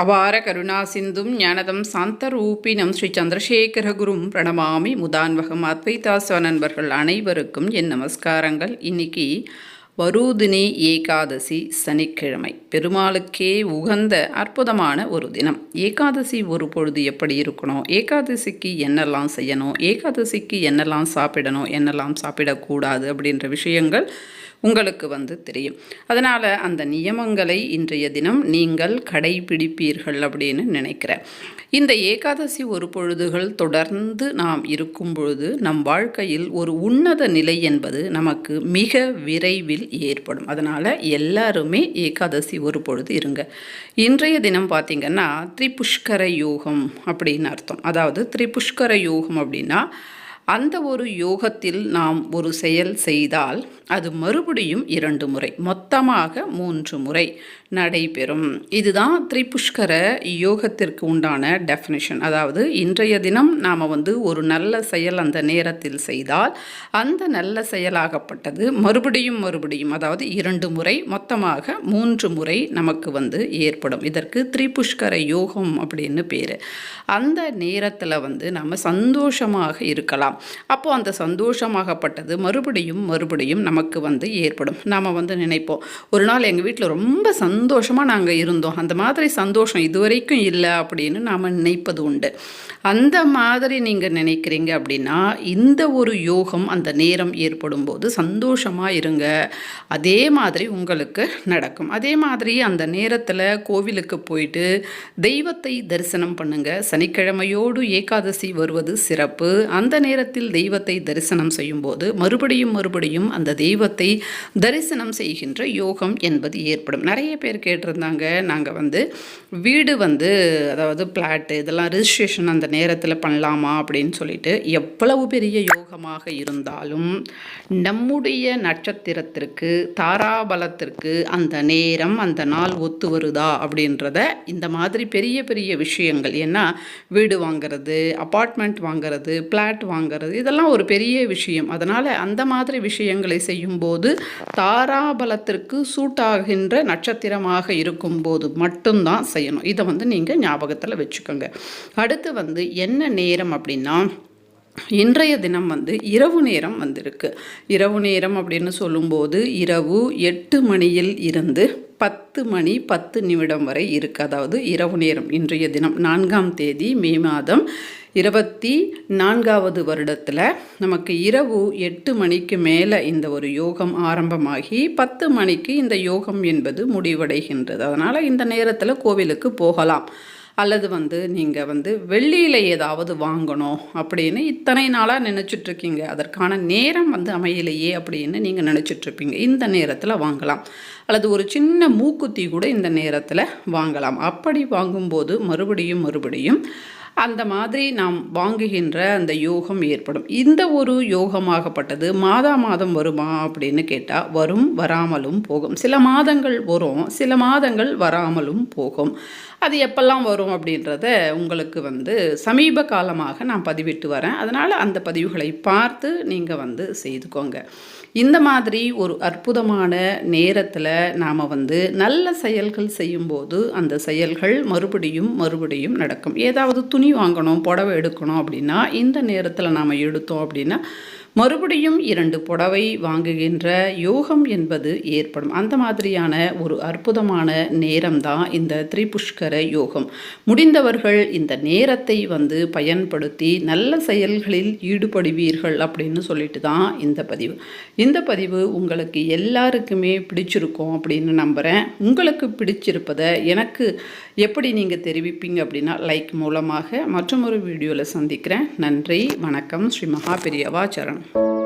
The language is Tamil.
அபார கருணா சிந்தும் ஞானதம் சாந்தரூபினம் ஸ்ரீ சந்திரசேகரகுரும் பிரணமாமி முதான்வகம் அத்வைதாசவ நண்பர்கள் அனைவருக்கும் என் நமஸ்காரங்கள். இன்னைக்கு வரூதினி ஏகாதசி சனிக்கிழமை. பெருமாளுக்கே உகந்த அற்புதமான ஒரு தினம். ஏகாதசி ஒரு பொழுது எப்படி இருக்கணும்? ஏகாதசிக்கு என்னெல்லாம் செய்யணும்? ஏகாதசிக்கு என்னெல்லாம் சாப்பிடணும்? என்னெல்லாம் சாப்பிடக்கூடாது? அப்படின்ற விஷயங்கள் உங்களுக்கு வந்து தெரியும். அதனால் அந்த நியமங்களை இன்றைய தினம் நீங்கள் கடைபிடிப்பீர்கள் அப்படின்னு நினைக்கிறேன். இந்த ஏகாதசி ஒரு பொழுதுகள் தொடர்ந்து நாம் இருக்கும் பொழுது நம் வாழ்க்கையில் ஒரு உன்னத நிலை என்பது நமக்கு மிக விரைவில் ஏற்படும். அதனால் எல்லாருமே ஏகாதசி ஒரு பொழுது இருங்க. இன்றைய தினம் பார்த்திங்கன்னா திரிபுஷ்கர யோகம் அப்படின்னு அர்த்தம். அதாவது திரிபுஷ்கர யோகம் அப்படின்னா அந்த ஒரு யோகத்தில் நாம் ஒரு செயல் செய்தால் அது மறுபடியும் இரண்டு முறை மொத்தமாக மூன்று முறை நடைபெறும். இதுதான் திரிபுஷ்கர யோகத்திற்கு உண்டான டெஃபினிஷன் அதாவது இன்றைய தினம் நாம் வந்து ஒரு நல்ல செயல் அந்த நேரத்தில் செய்தால் அந்த நல்ல செயலாகப்பட்டது மறுபடியும் மறுபடியும் அதாவது இரண்டு முறை மொத்தமாக மூன்று முறை நமக்கு வந்து ஏற்படும். இதற்கு திரிபுஷ்கர யோகம் அப்படின்னு பேர். அந்த நேரத்தில் வந்து நம்ம சந்தோஷமாக இருக்கலாம். அப்போது அந்த சந்தோஷமாகப்பட்டது மறுபடியும் மறுபடியும் நமக்கு வந்து ஏற்படும். நாம் வந்து நினைப்போம் ஒரு நாள் எங்கள் வீட்டில் ரொம்ப சந்தோஷமாக நாங்கள் இருந்தோம். அந்த மாதிரி சந்தோஷம் இதுவரைக்கும் இல்லை அப்படின்னு நாம் நினைப்பது உண்டு. அந்த மாதிரி நீங்கள் நினைக்கிறீங்க அப்படின்னா இந்த ஒரு யோகம் அந்த நேரம் ஏற்படும் போது சந்தோஷமாக இருங்க. அதே மாதிரி உங்களுக்கு நடக்கும். அதே மாதிரி அந்த நேரத்தில் கோவிலுக்கு போயிட்டு தெய்வத்தை தரிசனம் பண்ணுங்கள் சனிக்கிழமையோடு ஏகாதசி வருவது சிறப்பு. அந்த நேரத்தில் தெய்வத்தை தரிசனம் செய்யும்போது மறுபடியும் மறுபடியும் அந்த தெய்வத்தை தரிசனம் செய்கின்ற யோகம் என்பது ஏற்படும். நிறைய பேர் கேட்டிருந்தாங்க நாங்கள் வந்து வீடு வந்து அதாவது பிளாட்டு இதெல்லாம் ரிஜிஸ்ட்ரேஷன் அந்த நேரத்தில் பண்ணலாமா அப்படின்னு சொல்லிட்டு எவ்வளவு பெரிய யோகமாக இருந்தாலும் நம்முடைய நட்சத்திரத்திற்கு தாராபலத்திற்கு அந்த நேரம் அந்த நாள் ஒத்து வருதா அப்படின்றத இந்த மாதிரி பெரிய பெரிய விஷயங்கள் ஏன்னா வீடு வாங்கிறது அப்பார்ட்மெண்ட் வாங்கிறது பிளாட் வாங்கிறது இதெல்லாம் ஒரு பெரிய விஷயம். அதனால் அந்த மாதிரி விஷயங்களை செய்யும்போது தாராபலத்திற்கு சூட் ஆகின்ற நட்சத்திரமாக இருக்கும்போது மட்டும்தான் செய்யணும். இதை வந்து நீங்கள் ஞாபகத்தில் வச்சுக்கோங்க. அடுத்து வந்து என்ன நேரம் அப்படின்னா இன்றைய தினம் வந்து இரவு நேரம் வந்திருக்கு. இரவு நேரம் அப்படின்னு சொல்லும்போது இரவு எட்டு மணியில் இருந்து பத்து மணி பத்து நிமிடம் வரை இருக்குது அதாவது இரவு நேரம் இன்றைய தினம் நான்காம் தேதி மே மாதம் இருபத்தி நான்காவது வருடத்தில் நமக்கு இரவு எட்டு மணிக்கு மேலே இந்த ஒரு யோகம் ஆரம்பமாகி பத்து மணிக்கு இந்த யோகம் என்பது முடிவடைகின்றது. அதனால் இந்த நேரத்தில் கோவிலுக்கு போகலாம். அல்லது வந்து நீங்கள் வந்து வெள்ளியில் ஏதாவது வாங்கணும் அப்படின்னு இத்தனை நாளாக நினச்சிட்ருக்கீங்க. அதற்கான நேரம் வந்து அமையலையே அப்படின்னு நீங்கள் நினச்சிட்ருப்பீங்க. இந்த நேரத்தில் வாங்கலாம். அல்லது ஒரு சின்ன மூக்குத்தி கூட இந்த நேரத்தில் வாங்கலாம். அப்படி வாங்கும்போது மறுபடியும் மறுபடியும் அந்த மாதிரி நாம் வாங்குகின்ற அந்த யோகம் ஏற்படும். இந்த ஒரு யோகமாகப்பட்டது மாதா மாதம் வருமா அப்படின்னு கேட்டால் வரும் வராமலும் போகும். சில மாதங்கள் வரும் சில மாதங்கள் வராமலும் போகும். அது எப்பெல்லாம் வரும் அப்படின்றத உங்களுக்கு வந்து சமீப காலமாக நான் பதிவிட்டு வரேன். அதனால் அந்த பதிவுகளை பார்த்து நீங்கள் வந்து செய்துக்கோங்க. இந்த மாதிரி ஒரு அற்புதமான நேரத்தில் நாம் வந்து நல்ல செயல்கள் செய்யும்போது அந்த செயல்கள் மறுபடியும் மறுபடியும் நடக்கும். ஏதாவது துணி வாங்கணும் புடவை எடுக்கணும் அப்படின்னா இந்த நேரத்தில் நாம் எடுத்தோம் அப்படின்னா மறுபடியும் இரண்டு புடவை வாங்குகின்ற யோகம் என்பது ஏற்படும். அந்த மாதிரியான ஒரு அற்புதமான நேரம்தான் இந்த திரிபுஷ்கர யோகம். முடிந்தவர்கள் இந்த நேரத்தை வந்து பயன்படுத்தி நல்ல செயல்களில் ஈடுபடுவீர்கள் அப்படின்னு சொல்லிட்டு தான் இந்த பதிவு. இந்த பதிவு உங்களுக்கு எல்லாருக்குமே பிடிச்சிருக்கும் அப்படின்னு நம்புகிறேன் உங்களுக்கு பிடிச்சிருப்பதை எனக்கு எப்படி நீங்கள் தெரிவிப்பீங்க அப்படின்னா லைக் மூலமாக மற்றும் ஒரு வீடியோவில் சந்திக்கிறேன். நன்றி வணக்கம். ஸ்ரீ மகா பெரியவா time.